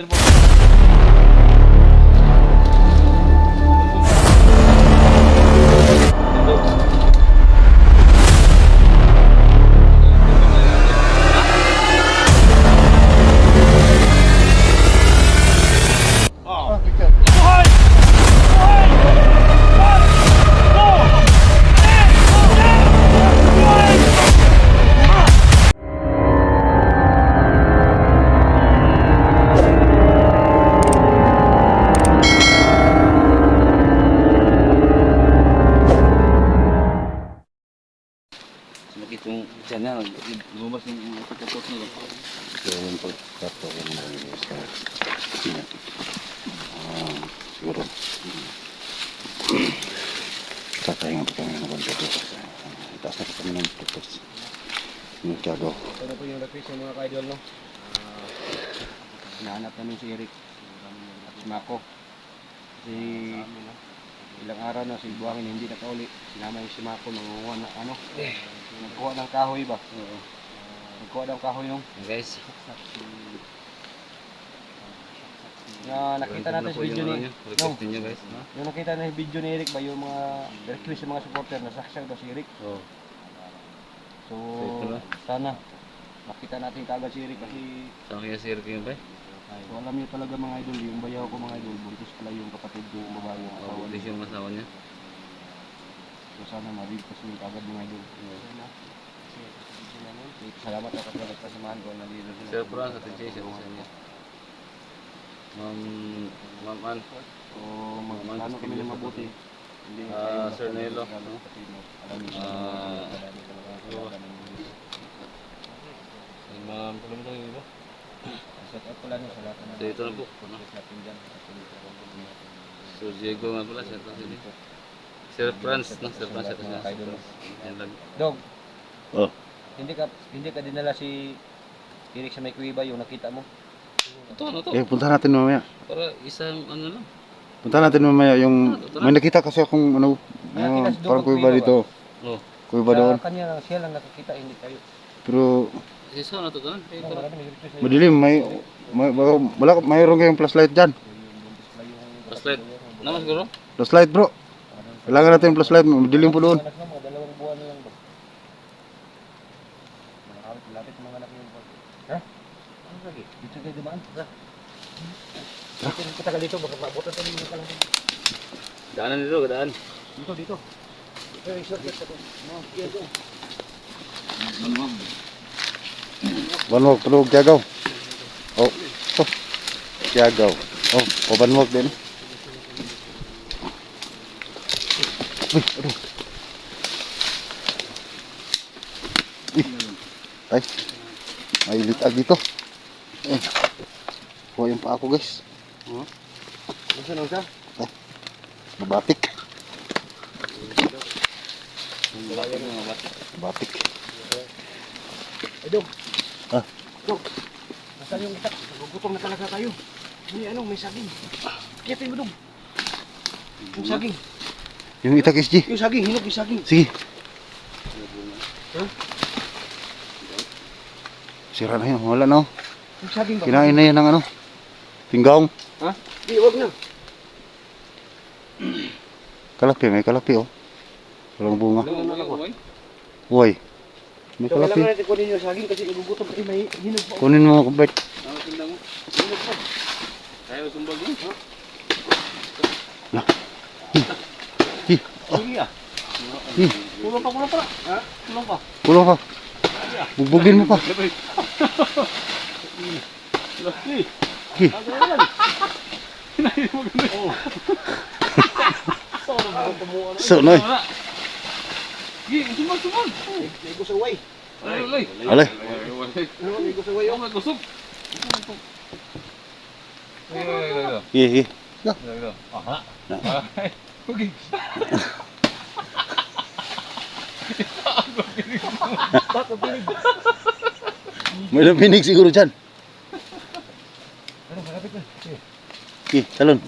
Ele voltou. Itaas na pa kami ng pagkatos. Yung tiyago. Ito na po yung location mga ka-idol, no? Ah, hinahanap namin si Eric at si Mako. Kasi ilang araw na si Buhangin hindi nakauli. Sinama yung si Mako nangunguha na ano? Nagkuha ng kahoy ba? Oo. Nagkuha ng kahoy nung. Guys. Na nakita natin sa video ni. Ha? yung nakita na yung video ni Eric ba yung mga request ng mga supporter na saksang daw si Eric. Oo. So sana makita natin kagad si Eric kasi Sa kaya si Eric yung ba? so, alam niyo talaga mga idol yung bayaw ko mga idol buntis pala yung kapatid ko yung babae yung asawa Mabudis yung masawa niya. So sana ma-read kasi yung kagad mga idol. Salamat ako sa nagpasamahan ko nandito sila. Sir Fran, sa sir sa niya. Ma'am, Ma'am Ann. So magplano kami ng mabuti. Hindi Ah, tayo Sir Nelo, no? niyo Ah, marami talaga oo. talaga ng- Ma'am, tuloy mo tayo ba? Shout out pala sa lahat ng So, ito na po, ano? dito. Sir Diego nga pala, sir Francis. Sir Franz, no? Sir Franz. Mga idol. Yan lang. Dog. Oh. Hindi ka hindi ka dinala si Eric sa may kuiba yung nakita mo. Ito, ano to? Eh, punta natin mamaya. Para isang ano lang. Punta natin mamaya yung... May nakita kasi akong ano... Ah, ano doon parang pag kuiba kuiba dito. Oh. Kuiba doon. Sa kanya lang, siya lang nakakita, hindi tayo. Pero Si Son, ano to? Tanan? Eh, para- marami nag-request sa'yo. madilim. May... may baka, wala, mayroon kayong flashlight dyan. Flashlight. Naman siguro? Flashlight bro. Kailangan natin yung flashlight. Madilim po doon. Anak mo, mga dalawang buwan na lang ba? Malapit, malapit mga anak niyo. Ha? Ano lagi? Dito kayo dumaan? Ha? Dito, dito tagal dito, baka mabutan tayo yung kalang. Daanan dito, daan. Dito, dito. Eh, shortcut ako. No, dito. Banwag, tulog, Tiagaw. Oh, oh. Tiagaw. Oh, oh, banwag din. Uy, aduh. Uy, ay. May litag dito. Eh. Kuha yung pa ako, guys. Siya? Mabatik. Wala ko mga bata. Mabatik. Ay, Dog. Ah. Dog. Nasaan yung itak? Nagugutom na talaga tayo. May ano, may saging. Kiyatin mo, Dog. Yung saging. Yung itak SG. Yung saging, hinog yung saging. Sige. Sira na yun. Wala na. oh. Kinain na yan ng ano. Pinggaong. Ha? Di, wag na. Kalapi. May kalapi oh. Walang bunga. Ano, ano, ano, boy? Uy. May So, kailangan kalapi. natin kunin yung saging kasi nagugutom tayo. May hinog pa. Kunin mo kubet. Ano tinda mo? Hinog pa. Kaya mo sumbag mo? Hi. Sige ah. Hi. Kulang pa, kulang pa. Ha? Kulang pa. Kulang ka. Bugbugin mo pa. Laki. Hi. Tumuan. So, noy. Wala. Gi, sumbag, sumbag. May gusto way. Ay, alay. Alay. Ano, may gusto way. Ayaw nga kusog. Ay, ay, ay, ay. Hi, hi. Aha. Okay. May nabinig siguro dyan. Ano, malapit na. Hi, talon.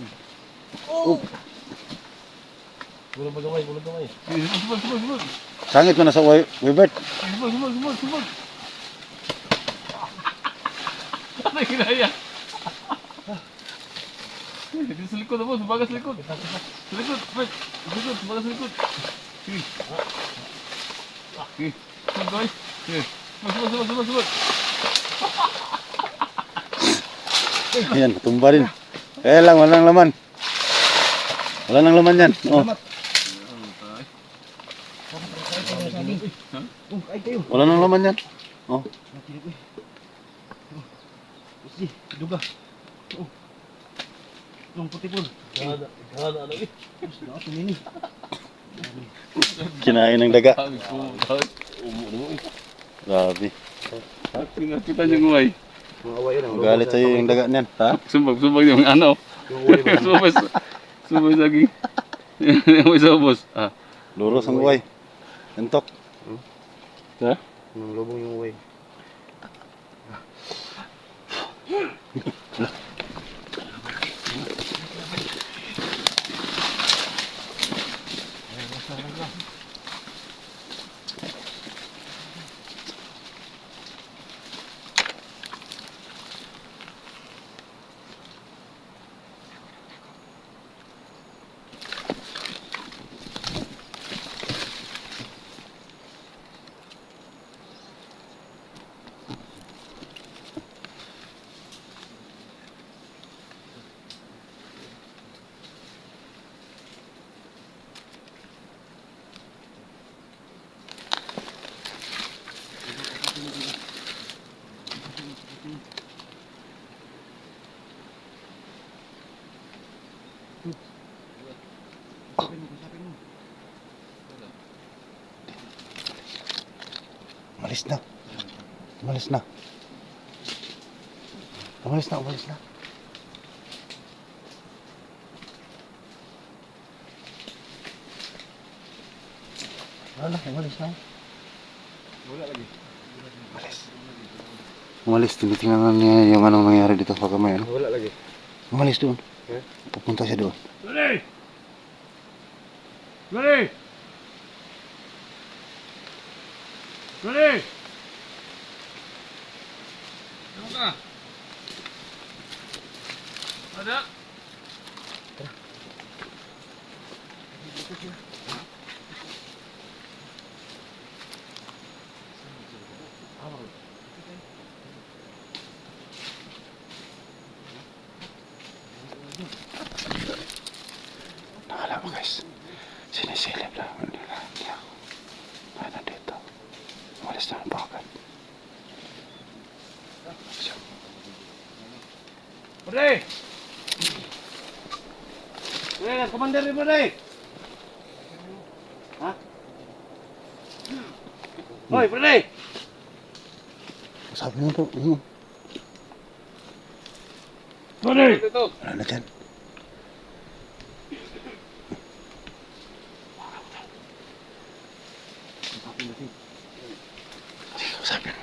Bulang magaway, bulang gaway. Sumbag, sumbag, sumbag. Sangit mo na sa Wibert. Sumbag, sumbag, sumbag, sumbag. Ano yung kinaya? Dito sa likod, boss. Bagas sa likod. Sa likod, wait. Sa likod, bagas sa likod. Sige. Sige. Sige, boy. Sige. Subag, subag, subag, subag, subag. Ayan, tumba rin. Kaya lang, walang laman. Wala nang laman yan. Oh, Oh, ay kayo. wala nang laman yan. Oh, Nakinig eh. Oh. Sige, duga. Oh. Yung puti po. Gada, gada ano eh. Mas na ako nini. kinain ng daga. Sabi ko, sabi. Grabe. Kita niyo ngumay. Mga away yun. Magalit sa'yo yung daga niyan. Ha? Subag yung ano. Away? Subag, subag lagi. Yung isa, boss. Ah. Luros ang uway. Entok. Ha? Yung lubong yung away. Umalis na. Umalis na. Umalis na, umalis na. Wala, umalis na. Wala lagi. Umalis. Umalis, tinitingnan na niya yung anong nangyari dito sa kamay. Ano? Wala lagi. Umalis doon. Eh? Pupunta siya doon. Ready! Ready! Ready! Ano ka? Ada? Nakala mo guys, sinisilip lang. Hindi na, hindi ako. Ay, nandito. Umalis na ang bakal. So, Ready! Ready, commander ni ready! Ha? Hoy, ready! sabi mo to, yun. Ready! Ito. Wala na dyan. Sabi mo.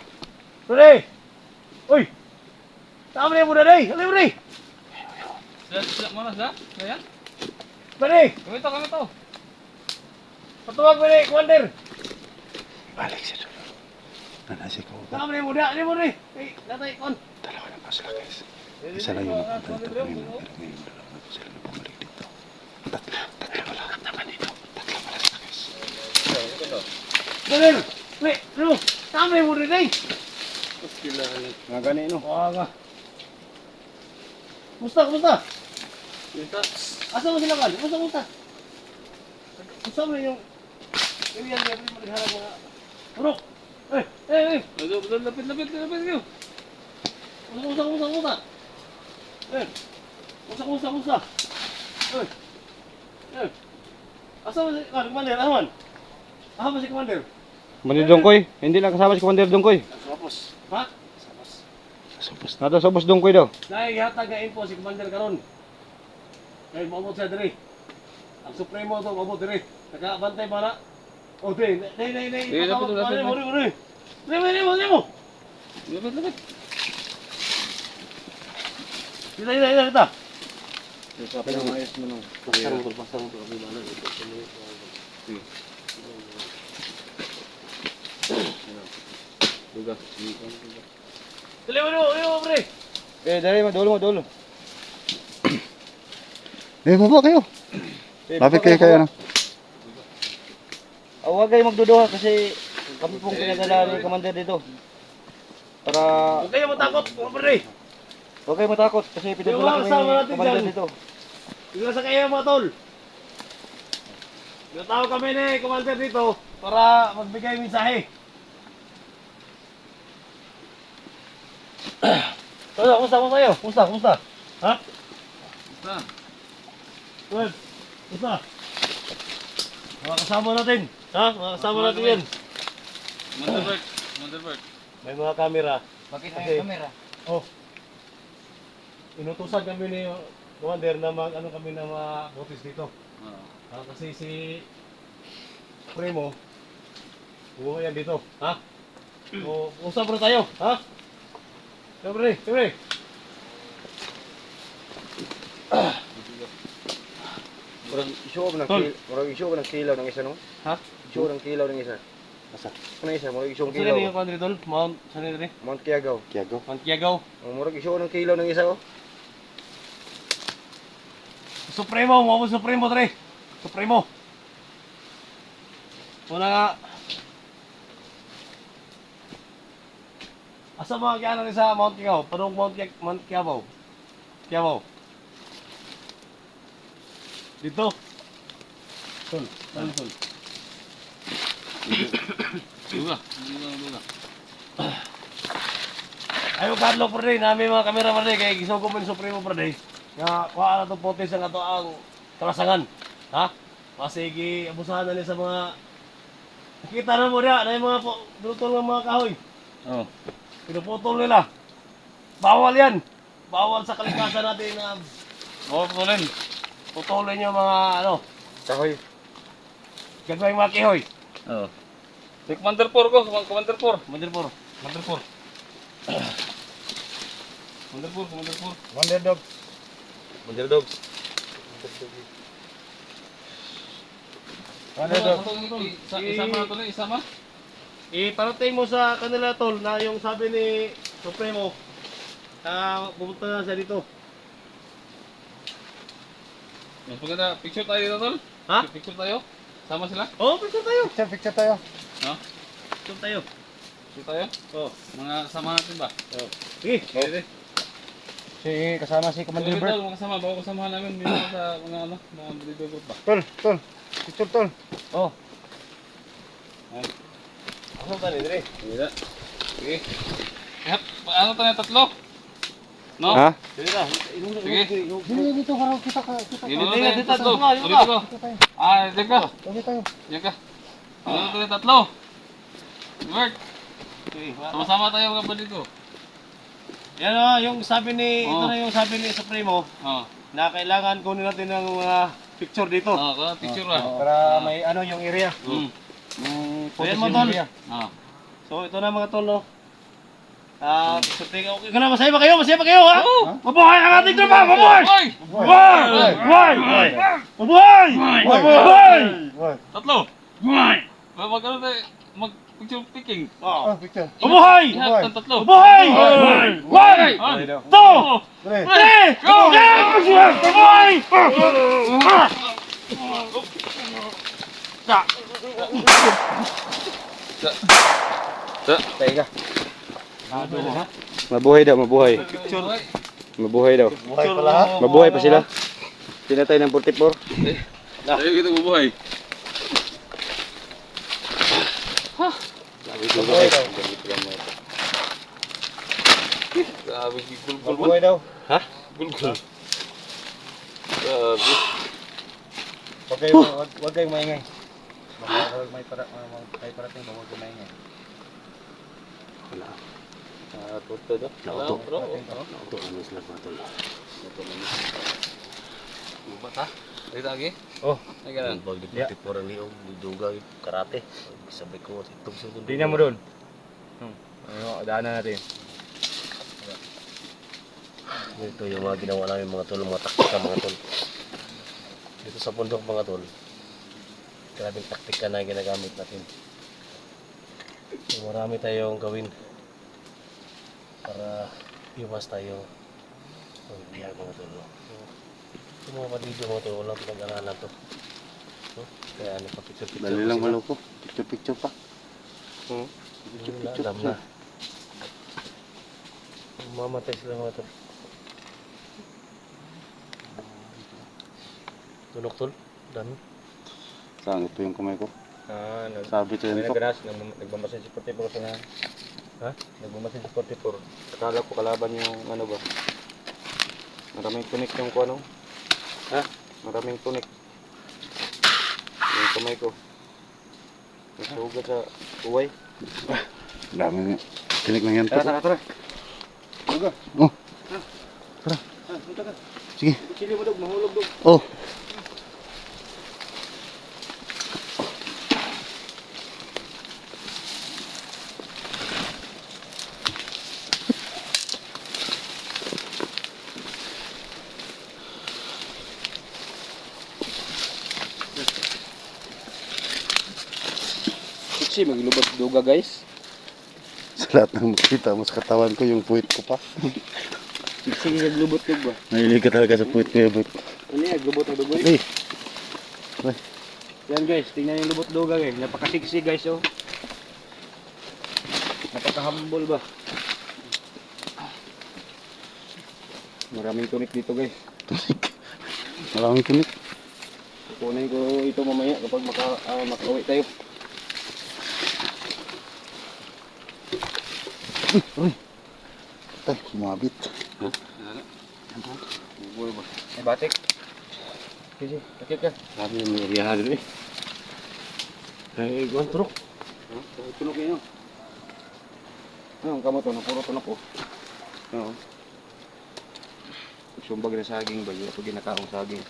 Ready! Tama na yung muna, ready! Ready, ready! Sila, sila, mana sila? Ayan. Ready! Kami to, kami to. Patuwag mo ready, commander! Balik siya doon. Nanasik ko. Tama na yung muna, ready mo, ready! Hey, natay, kon! Dalawa lang pa sila guys. Isa lang yung napunta dito. Ngayon, ngayon dalawa na sila na bumalik dito. Tatlo, tatlo pala. Naman dito. Tatlo pala sila guys. Commander! Wait, ano? Tama na yung muna, ready! Sila, Nga gani, no? Waga. Musta, kumusta? Dito. Asa mo sila kan? Musta, kumusta? Musta mo na yung... Niya, pwede mo nagharap mga... Purok! Eh, eh, eh! Ito, ito, lapit, lapit, lapit kayo. Kumusta, kumusta, kumusta, kumusta? Eh! Kumusta, kumusta, kumusta? Eh! Eh! Asa mo si... Kan, Commander, ahaman? Ahaman si Commander? Commander Dongkoy, hindi lang kasama si Commander Dongkoy. Sapos. Ha? Supos Nado sa boss Dongkoy daw. Nahihatag nga info si Commander karon. Kay maabot siya diri. Ang Supremo to maabot diri. Nakabantay ba na? O di, nay nay nay. Eh, lapit, lapit, lapit. Muri muri. Dili mo, dili mo, dili mo. Lapit, lapit. Dili dili dili ta. Pero maayos mo nung. Pasang mo, pasang mo abi mana dito. Duga. Dili mo, dili mo, pre. Eh, dali mo, dulo mo, dulo. Eh, baba kayo. Lapit kayo kayo, ano? Ah, huwag kayo magduduha kasi kami pong pinadala ni Commander dito. Para... Huwag kayo matakot, mga pre. Huwag kayo matakot kasi mga kami natin Commander dito. Tingnan sa kayo mga tol. Natawag kami ni Commander dito para magbigay mensahe. Kumusta, kumusta, kumusta kayo? Kumusta, kumusta? Ha? Basta. Good. Kumusta? Mga kasama natin. Ha? Mga kasama natin yan. Motherberg. Motherberg. May mga camera. Bakit may kamera? Oh. Inutusan kami ni Commander na mag ano kami na mga botis dito. Oo. Ah, kasi si Primo, buho yan dito, ha? O, usap na tayo, ha? Siyempre. Murag issue ko ng kilaw, murag issue ko ng kilaw ng isa no? Ha? Issue ng kilaw ng isa. Asa? Ano isa? Murag issue ng Saan yung kilaw. country doon? Mount, saan yun rin? Mount Kiagaw. Kiago. Mount Kiagaw. Ang murag issue ko ng kilaw ng isa oh. Supremo, mo Supremo, tre. Supremo. Una nga. Asa mga kaya rin sa Mount Kiagaw? Parang Mount, Mount Kiagaw. Kiagaw. Dito. Tol, saan tol? Duga. Duga. Duga. Ayo Carlo per day, nami mga kamera per day, kaya gisog ko man Supremo per day. Nga, kuha na itong potes ang ato ang kalasangan. Ha? Masigi, abusahan na niya sa mga... Nakita na mo niya, na yung mga dutol ng mga kahoy. Oo. Pinuputol nila. Bawal yan. Bawal sa kalikasan natin na Oo, putulin. putulin yung mga ano, Kahoy. gagawin mga kihoy. Oo. Si Commander 4 ko. Commander 4. Mandirpur. Commander 4. Commander 4. Commander 4. Wonder Dog. Wonder Dog. Wonder Dog. Isa- Isama na tuloy. Isama. Iparating mo sa kanila tol na yung sabi ni Supremo na pupunta na siya dito. Mas maganda. Picture tayo dito, tol. Ha? Picture tayo. Sama sila. Oh, picture tayo. Picture, picture tayo. No? Picture tayo. Picture tayo. Oh. Mga kasama natin ba? oh. Sige. Pwede. Si kasama si Commander Bert. tol. Mga kasama. Bago kasamahan namin. Mga sa mga ano. Mga video group ba? Tol, tol. Picture tol. Oh. Ay. Ano ba ni Dre? Sige. Sige. Eh, ano tayo tatlo? No? Ha? Sige na. Sige. Dili dito para kita ka kita. Dito Dito, dito, tatlo. dito, dito. Dito ko. Ah, dito ka. Dili tayo. Yan ka. Dito tayo tatlo. Bert, sama-sama tayo mga kapatid ko. Yan na yung sabi ni, ito Oh. na yung sabi ni Supremo Oh. na kailangan kunin natin ng mga picture dito. Oh, oh picture ah. Para may ano yung area. Mm. Yung So, yan mo tol. Ah. So ito na mga tol no. Ah, picture tayo. Okay ka na, masaya ba kayo? Masaya ba kayo ha? Mabuhay ang ating tropa! Mabuhay! Hoy! Mabuhay! Mabuhay! Mabuhay! Mabuhay! Tatlo. Hoy! Mag ano tayo? Mag picture picking. Oh. picture. Mabuhay! Lahat ng tatlo. Mabuhay! One! One. Two! Dre. Three! Go! Mabuhay! Tayo ka. Mabuhay daw, mabuhay. Mabuhay daw. Buhay pala ha. Mabuhay pa sila. Pinatay ng 44. Tayo kita bubuhay. Buhay daw. Grabe, gulgul man. Buhay daw. Gulgul. Grabe. Huwag kayo, wag, wag kayong maingay. Baka may para, uh, may parating ba, huwag kayong maingay. Wala. Ah, tuto do. Nauto. Bro. Nauto ano sila mga tol. Bubat ha? Dito lagi? Oh. Ay ganun. Pag di Yeah. puti po rin yung duga karate. Sabay ko itong sa duga. Tingnan mo doon. Hmm. Ano, daanan natin. Ito yung mga ginawa namin mga tol, mga taktika mga tol. Dito sa bundok mga tol. Grabing taktika na ginagamit natin. So, marami tayong gawin para iwas tayo ng biyak mga tol. no? So, Ito mga pandido mga tol, walang pinag-aralan to. No? Kaya ano pa picture-picture Dali pa lang sila. maloko. Picture-picture pa. Hmm. Hindi nila alam na. Mamatay sila mga tol. Tulok tol. Dami. Sangit po yung kamay ko. Ah, nag Sabi ko yun po. nagras, nag- nagmamasin si 44 sa nga. Ha? Nagmamasin si 44. Akala ko kalaban yung ano ba? Maraming tunik yung ko ano? Ha? Maraming tunik. Yung kamay ko. Nasugat sa uway. Dami nga. Tinik lang yan. Tara, tara, tara. Luga. Oh. Tara. Ka. Sige. Sili mo dog, mahulog dog. Oh. Siksi, maglubot duga guys. Sa lahat ng makita, mas katawan ko yung puwit ko pa. Siksi, maglubot dug ba? Mahilig ka talaga sa puwit ko yung puwit. Ano yan, glubot na dugoy? Hey. Yan guys, tingnan yung lubot duga guys. Napakasiksi guys oh. Napaka-humble ba? Maraming tunik dito guys. Maraming tinik. Kukunin ko ito mamaya kapag maka, ah, makauwi tayo. Tay, sumabit. Buhay ba? Ay batik. Sige, takip ka. Sabi yung may iriyahan eh. Ay, iguan truk. Huh? Tunog yun. Ano, ang kamo to, napuro tunog ko. Oo. Sumbag na saging ba? Pag ginakaong saging.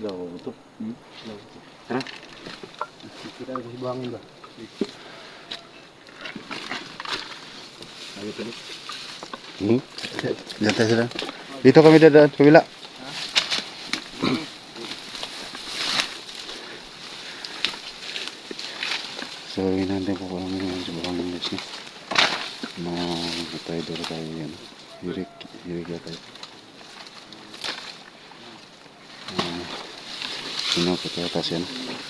Ilaw mo to. Ha? Kita ko si buhangin ba? Ayaw tunog. Hmm? Diyan tayo sila. Dito kami dadaan, kabila. So, hinahantay po kami ngayon sa Barang English na. Mga tayo doon tayo yan. Hirik, hirik na tayo. Uh, sino po tayo tas yan?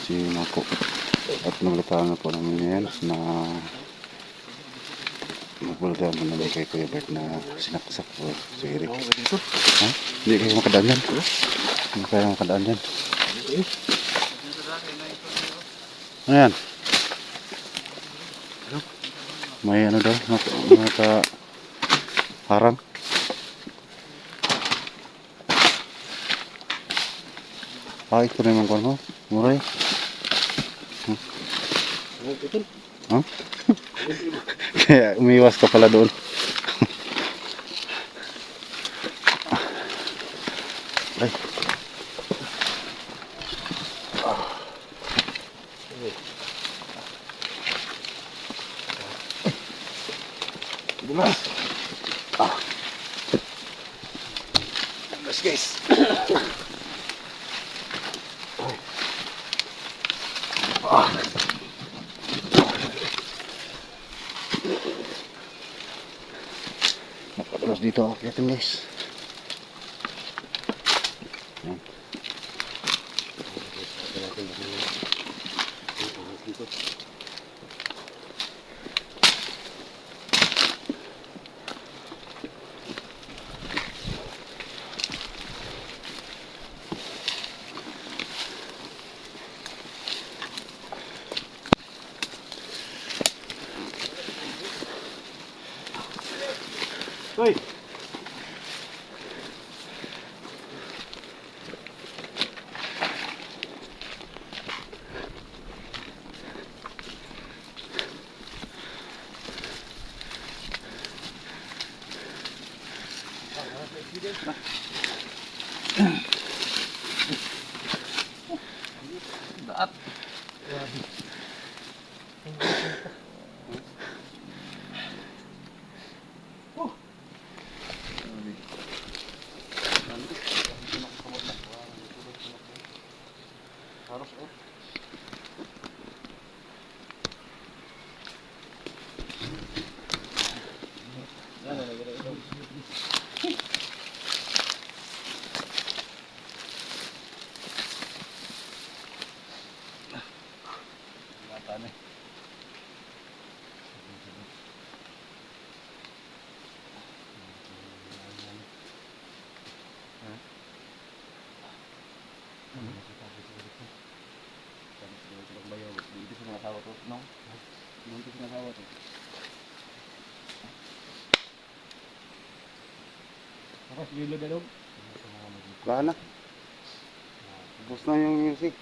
Si Mako. At naglutaan na po namin yan na Nagpulta mo naman kay Kuya Bert na sinaksak po si Eric. Ha? Hindi kayo makadaan yan. Hindi kayo. Ah, ito na yung mo. Muray. Ha? Kaya umiwas ka pala doon. Ay. Napadalas dito ako guys. Lilo dalog. Wala na. Tapos na yung music.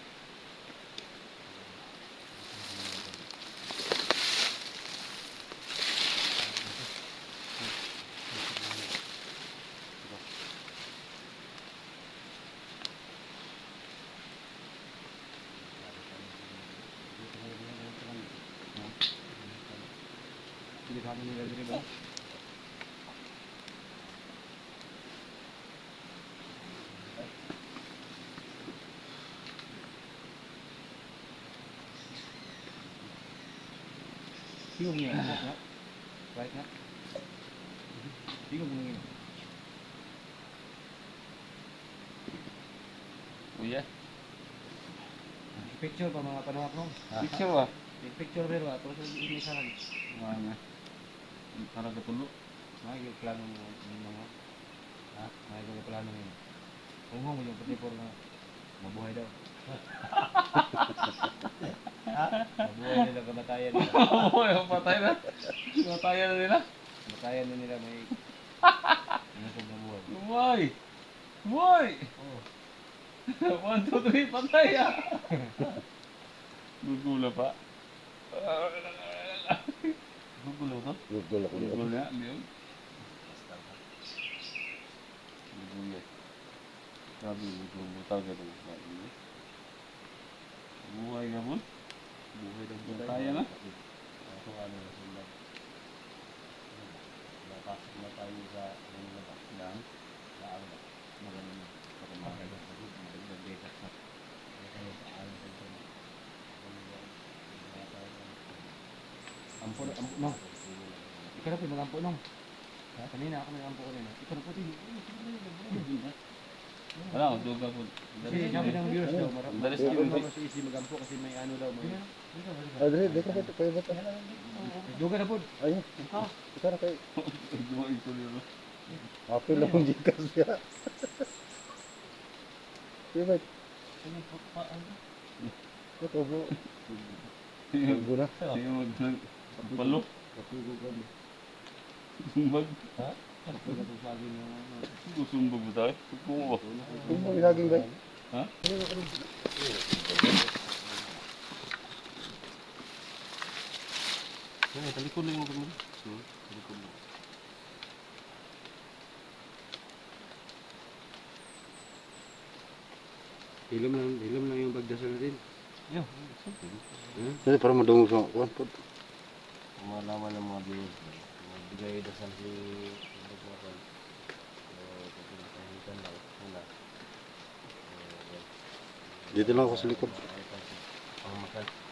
Hindi kami nila dito ba? Tingog niya. Right nga. Tingog mo nga. Kuya. Picture pa mga panahak no? Picture ba? Picture pero ato sa ini sa kan. Mga nga. Para katulo. Mga yung plano mo mga ha? Mga yung plano mo. Kung mo yung pati por na mabuhay daw. Mabuhay nila kamatayan nila. Oo, patay na. Patayan na nila. Kamatayan na nila may ano sa mabuhay. Boy! Boy! Oh. One, two, three, patay ah! Gugula pa. Gugulo to? Gugol ako Gugulo na, hindi yun? Gugulo. Sabi, gugulo talaga ito. Buhay ka mo? Buhay daw Kaya na? Ako ano na sila. Napasok na tayo sa ano na ano na. Magaling pagkamahay na sa grupo. Magandang data sa tayo sa ano sa ito. Ampo, ampo, no. Ikaw na po, mag-ampo, no. Kanina ako nag-ampo ko rin. Ikaw na po, tingin. Wala, duga po. Kasi sabi ng viewers daw, Marami yun. daw mas easy mag-ampo kasi may ano daw. May... Adre, di ka ba kayo ba ito? Duga na po. Ayun. Ikaw na kayo. Duma ito nila. Apil lang yung gikas niya. Di ba? Ito po. Bago na. Sige mag palo. Sumbag. Susumbag ba tayo? Sumbag ba? Kung mo ilaging ba? Ha? Yan, talikod lang yung kami. Talikod lang. Hilom lang, hilom lang yung bagdasal natin. Hindi, para madungog sa kuwan po. Malaman ng mga viewers. Magbigay dasal si Ibig Makan. So, pagkakahitan lang. Una. Dito lang ako sa likod. Ang makan.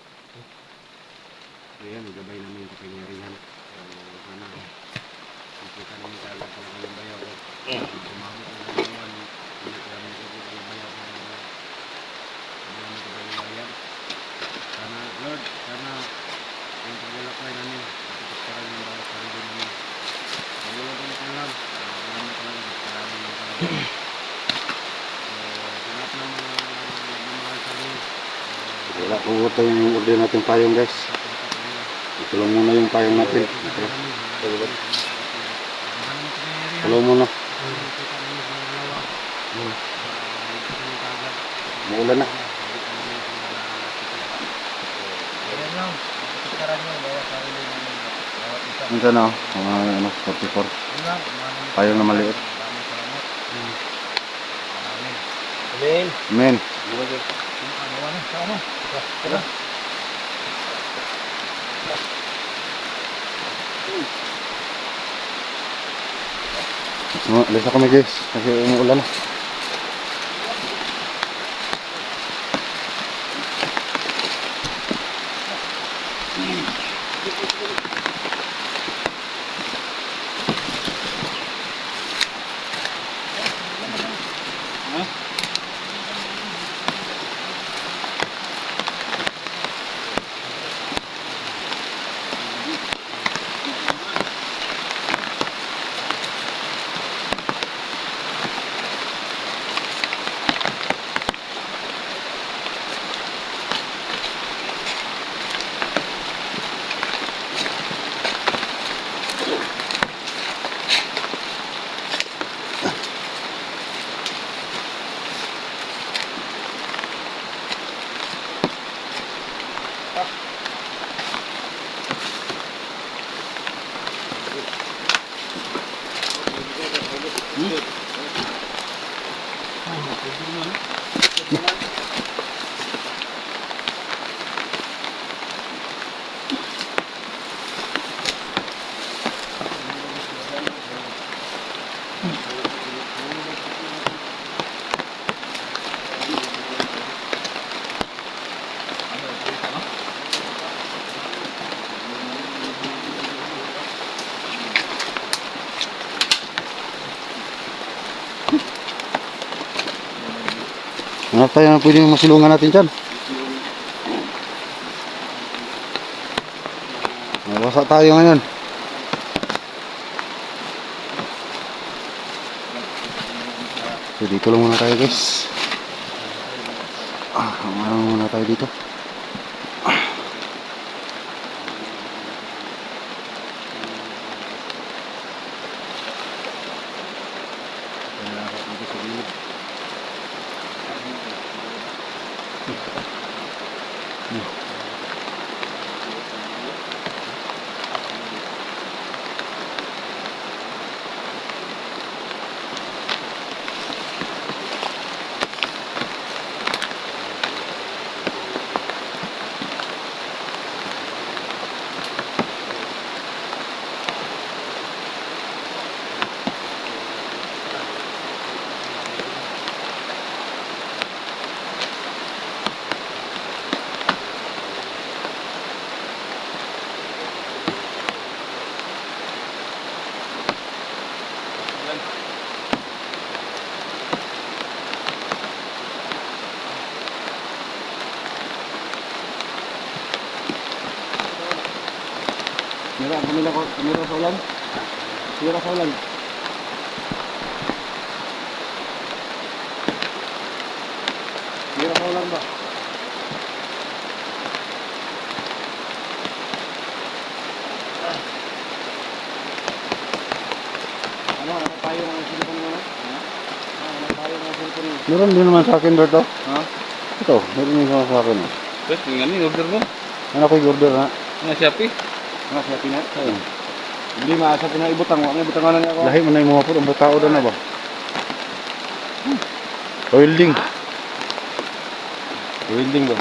Kaya magabay namin yung kapangyarihan. So, sana, makita namin kagad kung ano yung bayaw ko. Umabot na lang naman, hindi ko namin kagad yung bayaw ko. Hindi namin yung bayan. Sana, Lord, sana, yung paglalakbay namin, matutuptaran yung bawat sarili namin. Ko na lang, salamat talaga. So, sa lahat ng sa amin, Wala po ito yung order natin payong guys. Ito lang muna yung payong natin. Hello muna. Maulan na. Ito na, mga ano, 44. Payong na maliit. Amen. Amen. No, alis kami guys. Kasi umuulan na. Durmanın Hanap tayo na pwedeng masilungan natin dyan. Nabasa tayo ngayon. So dito lang muna tayo guys. Ah, muna tayo dito. Kamera, kamera ko, kamera sa ulan. Kamera sa ulan. Kamera sa ulan ba? Ano, ano tayo ng silikon mo na? Ano tayo ng silikon mo? Meron din naman sa akin, Berto. Ha? Ito, meron din naman sa akin. yung ano yung order mo? Ano ko yung order na? Mga Shopee? Mga siya pinat? Hindi maasa ko na ibutang. Wala ibutangan na niya ako. Lahi man na yung mga po, ang tao doon na ba? Welding. Welding ba?